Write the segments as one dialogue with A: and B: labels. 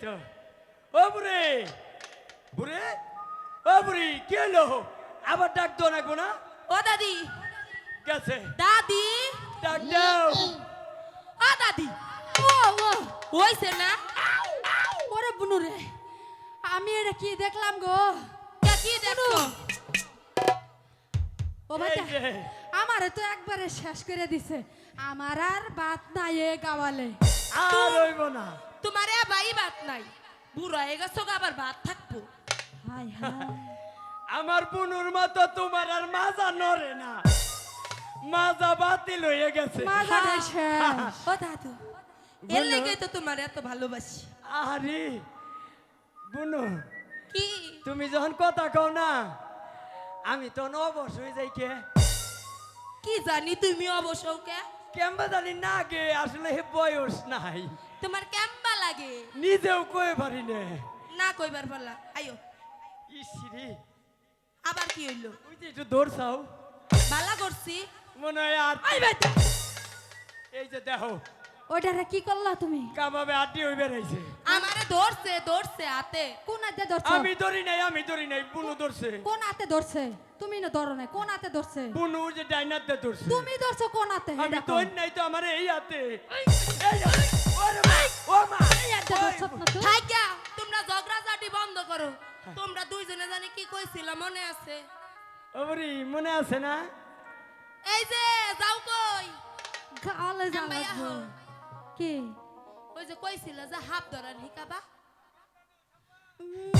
A: তো ও বুড়ি বুড়ি ও বুড়ি কে হলো আবার ডাক দো রাখব না
B: ও দাদি
A: গেছে
B: দাদি
A: ডাক দাও
B: ও দাদি
C: ও ও
B: হইছে না
C: ওরে বুনু রে আমি এটা কি দেখলাম গো
B: কি দেখো
C: ও
A: এই
C: আমারে তো একবারে শেষ করে দিছে আমার আর বাত নাই এ গাওয়ালে
A: আর হইব না।
B: তোমার ভাই ভাত নাই। বুড়া হয়ে গেছো আবার ভাত থাকব।
C: হাই হাই
A: আমার বুনুর মতো তোমার আর মাজা নড়ে না। মাজা বাতিল হয়ে গেছে।
C: মাজারে
B: ও দাদু এর লেগে তো তোমার এত ভালোবাসি।
A: আরে বুনু
B: কি?
A: তুমি যখন কথা কও না আমি তো অবশ হয়ে যাই কে।
B: কি জানি তুমি অবশ্য কে?
A: কেমবা জানি না গে আসলে হে বয়স নাই।
B: তোমার কেম্বা লাগে?
A: নিজেও কয়ে পারি না।
B: না কইবার পারলা। আইও।
A: ইসিরি
B: আবার কি হইল?
A: ওই যে একটু দৌড়ছাও।
B: বালা করছি
A: মনে হয় আর এই যে দেখো।
C: ওইটারে কি করলা তুমি?
A: কামাবে আড্ডি হয়ে বেড়াইছে।
B: আমারে ধরছে ধরছে হাতে।
C: কোন হাতে ধরছো
A: আমি ধরি নাই আমি ধরি নাই বুনু ধরছে
C: কোন হাতে ধরছে তুমি না ধরো নাই কোন হাতে ধরছে?
A: বুনু যে ডাইনাতে ধরছে।
C: তুমি ধরছো কোন হাতে?
A: আমি ধরি নাই তো আমার এই হাতে। এই যে, ওরে মা, ও মা।
C: হাতে ধরছো না তুই
B: থাইকা তোমরা ঝগড়াঝাটি বন্ধ করো। তোমরা দুইজনে জানি কি কইছিলা মনে আছে?
A: ওরে মনে আছে না?
B: এই যে যাও কই?
C: গালে যা লাগবো কি?
B: ওই যে কইছিলা যে হাফ ধরার হিকাবা।
C: উম,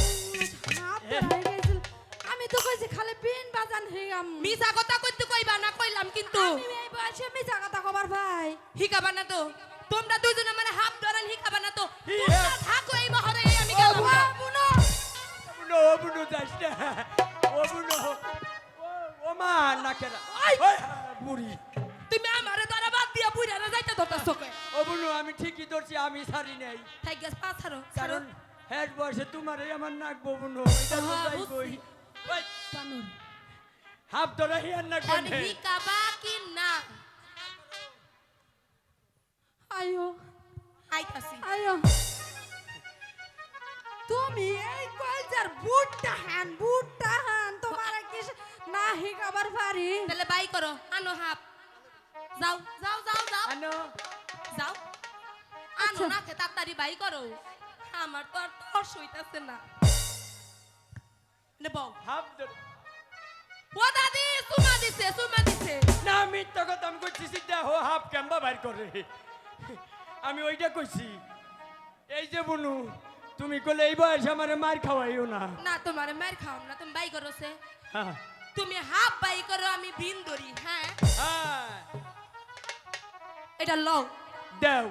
C: হাত ধরে গেছিল। হেগাম
B: মিছা কথা কইতে কইবা না কইলাম কিন্তু
C: আমি এই বয়সে মিছা কথা কবার ভাই।
B: হিকাবা না তো। তোমরা দুইজনে মানে হাফ ধরান হিকাবা না তো।
A: হ্যাঁ।
B: থাকো এই মহরে আমি গেলাম।
C: বুনো
A: ও বুনু যাস না। ও বুনু ও- মা না কেনা বুড়ি।
B: তুমি আমারে ধরা বাদ দিয়া বুইরা না যাইতে ধরতাছো
A: ও বুনু আমি ঠিকই ধরছি আমি সারি নাই।
B: থাই গেছ পা ছাড়ো
A: কারণ হেড বয়সে তোমার এই আমার নাক ববুনো এটা তো
B: হ্যাঁ,
A: যাইবই ওই,
C: কানুন
A: হাফ ধরে হিয়ার নাক
B: আর
A: বনে
B: হিকাবা কি না
C: আয়ো।
B: আইতাছি
C: আয়ো। তুমি এই কলজার বুটটা হান বুটটা হান তোমার কি না হেগাবার পারি।
B: তাহলে বাই করো আনো হাফ। যাও যাও যাও যাও।
A: আনো।
B: যাও। আনো না কে তাড়াতাড়ি বাই করো। আমার তো আর তর্স হইতাছে না। নে বউ
A: হাফ ধরে
B: ও দাদি সুমা দিছে সুমা দিছে।
A: না আমি তো কথা আমি কইছি সিদ্ধা হো হাফ ক্যাম্বা বাইর করে। আমি ওইটা কইছি এই যে বুনু তুমি কইলে এই বয়সে আমার মার খাওয়াইও না।
B: না তোমার মার খাও না তুমি বাই করো সে
A: হ্যাঁ।
B: তুমি হাফ বাই করো আমি বিন ধরি হ্যাঁ।
A: হ্যাঁ।
B: এটা লও।
A: দেও।